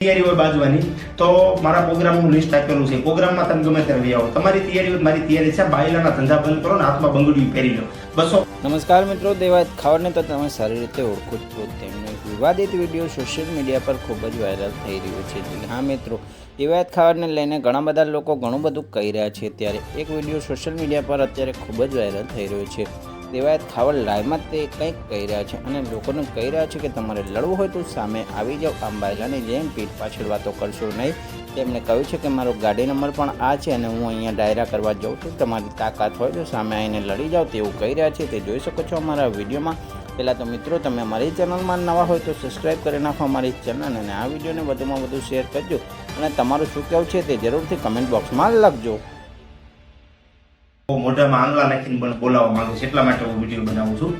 તૈયારી હોય બાજવાની તો મારા પ્રોગ્રામનું લિસ્ટ આપેલું છે. પ્રોગ્રામમાં તમે ગમે ત્યારે લઈ આવો તમારી તૈયારી હોય, મારી તૈયારી છે. બાયલાના ધંધા બંધ કરો ને હાથમાં બંગડીયું પહેરી લો. બસો. નમસ્કાર મિત્રો, દેવાયત ખાવડને તો તમે સારી રીતે ઓળખો છો. તેમનો વિવાદિત વીડિયો સોશિયલ મીડિયા પર ખૂબ જ વાયરલ થઈ રહ્યો છે. હા મિત્રો, દેવાયત ખાવડને લઈને ઘણા બધા લોકો ઘણું બધું કહી રહ્યા છે. ત્યારે એક વીડિયો સોશિયલ મીડિયા પર અત્યારે ખૂબ જ વાયરલ થઈ રહ્યો છે. દેવાયત ખાવડ લાઈવમાં તે કંઈક કહી રહ્યા છે અને લોકોને કહી રહ્યા છે કે તમારે લડવું હોય તો સામે આવી જાઓ બાયલાની જેમ પીઠ પાછળ વાતો કરશો નહીં. તેમણે કહ્યું છે કે મારો ગાડી નંબર પણ આ છે અને હું અહીંયા ડાયરા કરવા જાઉં છું. તમારી તાકાત હોય તો સામે આવીને લડી જાઓ તેવું કહી રહ્યા છે, તે જોઈ શકો છો અમારા વિડીયોમાં. પહેલાં તો મિત્રો, તમે અમારી ચેનલમાં નવા હોય તો સબસ્ક્રાઈબ કરી નાખો અમારી ચેનલ અને આ વિડીયોને વધુમાં વધુ શેર કરજો. અને તમારું શું કહેવું છે તે જરૂરથી કમેન્ટ બોક્સમાં લખજો. મોઢામાં આંગળા નાખીને બોલાવવા માંગુ છું, એટલા માટે હું વીડિયો બનાવું છું.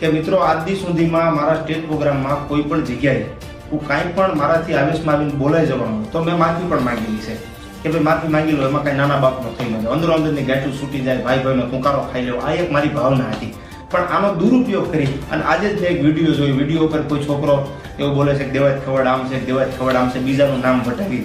કે મિત્રો આજ દી સુધીમાં મારા સ્ટેજ પ્રોગ્રામમાં કોઈ પણ જગ્યાએ હું કાંઈ પણ મારાથી આવેશમાં આવીને બોલાઈ જવાનું તો મેં માફી પણ માંગેલી છે. કે ભાઈ, માફી માંગી લો, એમાં કાંઈ નાના બાપનો થઈ ન અંદરો અંદરની ગાંઠું છૂટી જાય, ભાઈ ભાઈનો તુંકારો ખાઈ લેવો, આ એક મારી ભાવના હતી. પણ આનો દુરુપયોગ કરી અને આજે જ મેં એક વીડિયો જોયો વીડિયો ઉપર કોઈ છોકરો એવું બોલે છે કે દેવાજ ખવડ આમ છે દેવાજ ખવડ આમ છે, બીજાનું નામ વટાવી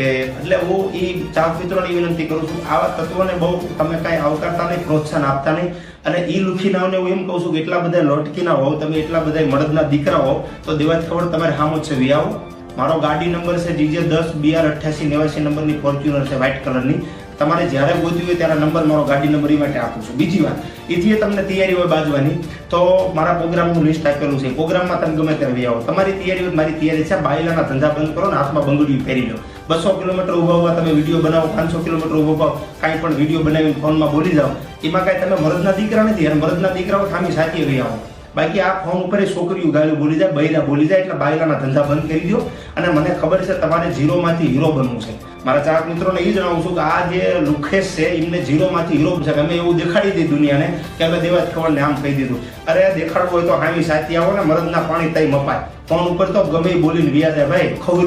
કે એટલે હું એ ચાહક મિત્રોને વિનંતી કરું છું, આવા તત્વોને બહુ તમે કાંઈ આવકારતા નહીં, પ્રોત્સાહન આપતા નહીં. અને એ લુખીનાઓને હું એમ કહું છું કે એટલા બધા લોટકીના હોવ, તમે એટલા બધા મળદના દીકરા હોવ, તો દેવાજ ખબર તમારે હામો છે વિયાવો મારો ગાડી નંબર છે જીજે દસ બીઆર અઠ્યાસી, નેવાસી નંબરની ફોર્ચ્યુનર છે વ્હાઇટ કલરની તમારે જ્યારે ગોતવી હોય ત્યારે નંબર મારો ગાડી નંબર એ માટે આપું છું. બીજી વાત, એથી તમને તૈયારી હોય બાજવાની તો મારા પ્રોગ્રામનું લિસ્ટ આપેલું છે. પ્રોગ્રામમાં તમે ગમે ત્યારે આવો. તમારી તૈયારી હોય, મારી તૈયારી છે. બાયલાના ધંધા બંધ કરો ને હાથમાં બંગડીયું પહેરી લો. બસો કિલોમીટર ઊભા ઊભા તમે વીડિયો બનાવો, પાંચસો કિલોમીટર ઊભા ઊભા કાંઈ પણ વીડિયો બનાવીને ફોનમાં બોલી જાઓ. એમાં કાંઈ તમે મરદના દીકરા નથી. અને મરદના દીકરાઓ ખામી સાચી રહી આવો. બાકી આ ફોર્મ ઉપર છોકરીઓ ગાયું બોલી જાય બૈરા બોલી જાય એટલે બાયલાના ધંધા બંધ કરી દો અને મને ખબર છે તમારે ઝીરોમાંથી હીરો બનવું છે. મારા ચાર મિત્રોને એ જણાવું છું કે આ જે લુખેશ છે, એમને ઝીરોમાંથી હીરો છે. અમે એવું દેખાડી દીધું દુનિયાને કે અમે દેવાજ ખવડને આમ કહી દીધું. અરે દેખાડવું હોય તો હામી સાચી આવો ને, મરદના પાણી તઈ મપાય. ફોન ઉપર તો ગમે બોલીને વ્યાજે ભાઈ ખબર